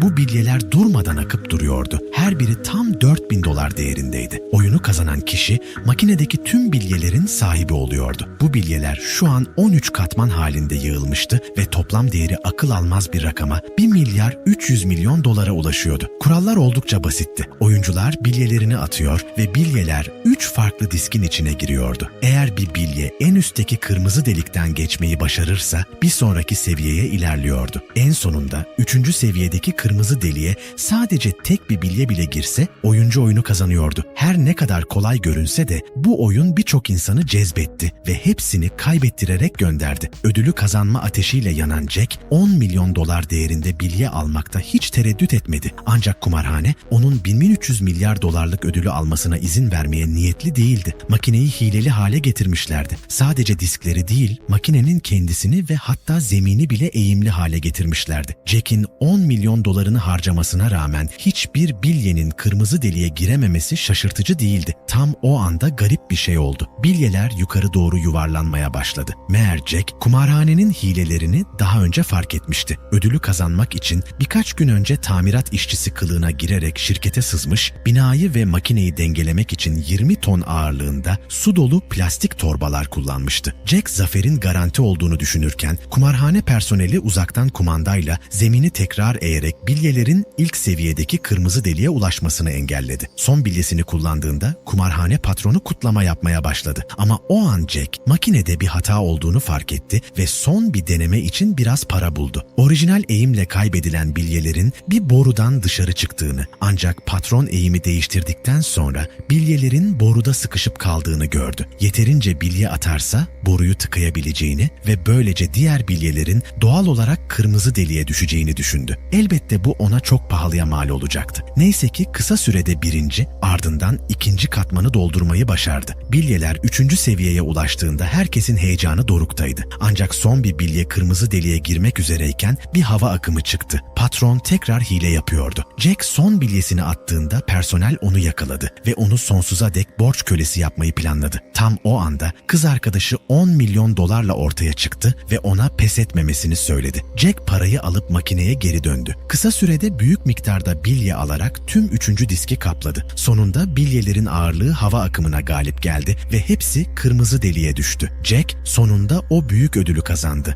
Bu bilyeler durmadan akıp duruyordu. Her biri tam 4000 dolar değerindeydi. Oyunu kazanan kişi makinedeki tüm bilyelerin sahibi oluyordu. Bu bilyeler şu an 13 katman halinde yığılmıştı ve toplam değeri akıl almaz bir rakama 1 milyar 300 milyon dolara ulaşıyordu. Kurallar oldukça basitti. Oyuncular bilyelerini atıyor ve bilyeler 3 farklı diskin içine giriyordu. Eğer bir bilye en üstteki kırmızı delikten geçmeyi başarırsa bir sonraki seviyeye ilerliyordu. En sonunda 3. seviyedeki kırmızı deliğe sadece tek bir bilye bile girse oyuncu oyunu kazanıyordu. Her ne kadar kolay görünse de bu oyun birçok insanı cezbetti ve hepsini kaybettirerek gönderdi. Ödülü kazanma ateşiyle yanan Jack 10 milyon dolar değerinde bilye almakta hiç tereddüt etmedi. Ancak kumarhane onun 1300 milyar dolarlık ödülü almasına izin vermeye niyetli değildi. Makineyi hileli hale getirmişlerdi. Sadece diskleri değil, makinenin kendisini ve hatta zemini bile eğimli hale getirmişlerdi. Jack'in 10 milyon dolarını harcamasına rağmen hiçbir bilyenin kırmızı deliğe girememesi şaşırtıcı değildi. Tam o anda garip bir şey oldu. Bilyeler yukarı doğru yuvarlanmaya başladı. Meğer Jack kumarhanenin hilelerini daha önce fark etmişti. Ödülü kazanmak için birkaç gün önce tamirat işçisi kılığına girerek şirkete sızmış, binayı ve makineyi dengelemek için 20 ton ağırlığında su dolu plastik torbalar kullanmıştı. Jack zaferin garanti olduğunu düşünürken kumarhane personeli uzaktan kumandayla zemini tekrar eğerek bilyelerin ilk seviyedeki kırmızı deliğe ulaşmasını engelledi. Son bilyesini kullandığında kumarhane patronu kutlama yapmaya başladı. Ama o an Jack makinede bir hata olduğunu fark etti ve son bir deneme için biraz para buldu. Orijinal eğimle kaybedilen bilyelerin bir borudan dışarı çıktığını ancak patron eğimi değiştirdikten sonra bilyelerin boruda sıkışıp kaldığını gördü. Yeterince bilye atarsa boruyu tıkayabileceğini ve böylece diğer bilyelerin doğal olarak kırmızı deliğe düşeceğini düşündü. Elbette bu ona çok pahalıya mal olacaktı. Neyse ki kısa sürede birinci ardından ikinci katmanı doldurmayı başardı. Bilyeler üçüncü seviyeye ulaştığında herkesin heyecanı doruktaydı. Ancak son bir bilye kırmızı deliğe girmek üzereyken bir hava akımı çıktı. Patron tekrar hile yapıyordu. Jack son bilyesini attığında personel onu yakaladı ve onu sonsuza dek borç kölesi yapmayı planladı. Tam o anda kız arkadaşı 10 milyon dolarla ortaya çıktı ve ona pes etmemesini söyledi. Jack parayı alıp makineye geri döndü. Kısa sürede büyük miktarda bilye alarak tüm üçüncü diski kapladı. Sonunda bilyelerin ağırlığı hava akımına galip geldi ve hepsi kırmızı deliğe düştü. Jack sonunda o büyük ödülü kazandı.